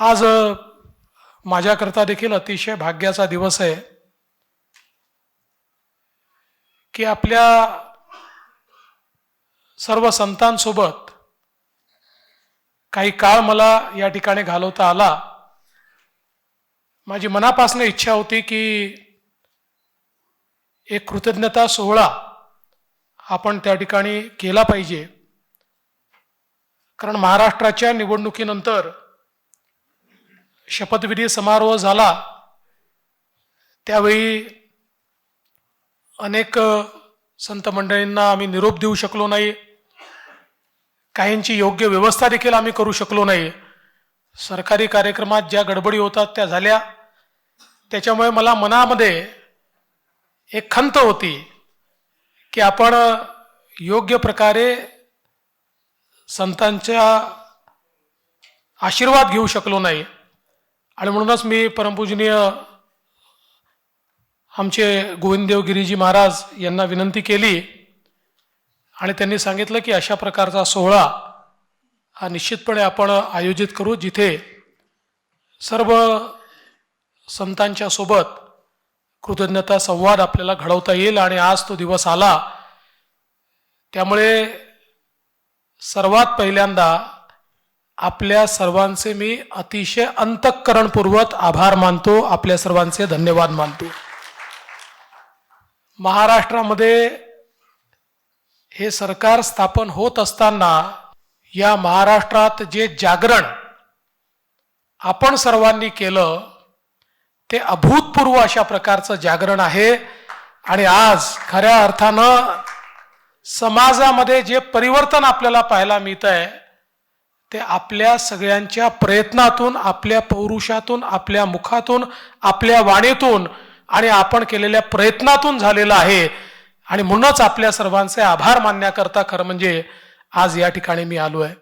आज माझ्याकरता देखील अतिशय भाग्याचा दिवस आहे की आपल्या सर्व संतांसोबत काही काळ मला या ठिकाणी घालवता आला. माझी मनापासून इच्छा होती की एक कृतज्ञता सोहळा आपण त्या ठिकाणी केला पाहिजे. कारण महाराष्ट्राच्या निवडणुकीनंतर शपथविधी समारोह झाला त्यावेळी अनेक संत मंडळींना आम्ही निरोप देऊ शकलो नाही. काहींची योग्य व्यवस्था देखील आम्ही करू शकलो नाही. सरकारी कार्यक्रमात ज्या गडबडी होतात त्या झाल्या. त्याच्यामुळे मला मनामध्ये एक खंत होती की आपण योग्य प्रकारे संतांच्या आशीर्वाद घेऊ शकलो नाही. आणि म्हणूनच मी परमपूजनीय आमचे गोविंददेव गिरीजी महाराज यांना विनंती केली आणि त्यांनी सांगितलं की अशा प्रकारचा सोहळा हा निश्चितपणे आपण आयोजित करू जिथे सर्व संतांच्या सोबत कृतज्ञता संवाद आपल्याला घडवता येईल आणि आज तो दिवस आला. त्यामुळे सर्वात पहिल्यांदा आपल्या सर्वांचे मी अतिशय अंतःकरणपूर्वक आभार मानतो. आपल्या सर्वांचे धन्यवाद मानतो. महाराष्ट्रामध्ये हे सरकार स्थापन होत असताना या महाराष्ट्रात जे जागरण आपण सर्वांनी केलं ते अभूतपूर्व अशा प्रकारचं जागरण आहे. आणि आज खऱ्या अर्थानं समाजामध्ये जे परिवर्तन आपल्याला पाहायला मिळत आहे ते आपल्या सगळ्यांच्या प्रयत्नातून आपल्या पौरुषातून आपल्या मुखातून आपल्या वाणीतून आणि आपण केलेल्या प्रयत्नातून झालेलं आहे. आणि म्हणूनच आपल्या सर्वांचे आभार मानण्याकरता खरं म्हणजे आज या ठिकाणी मी आलो आहे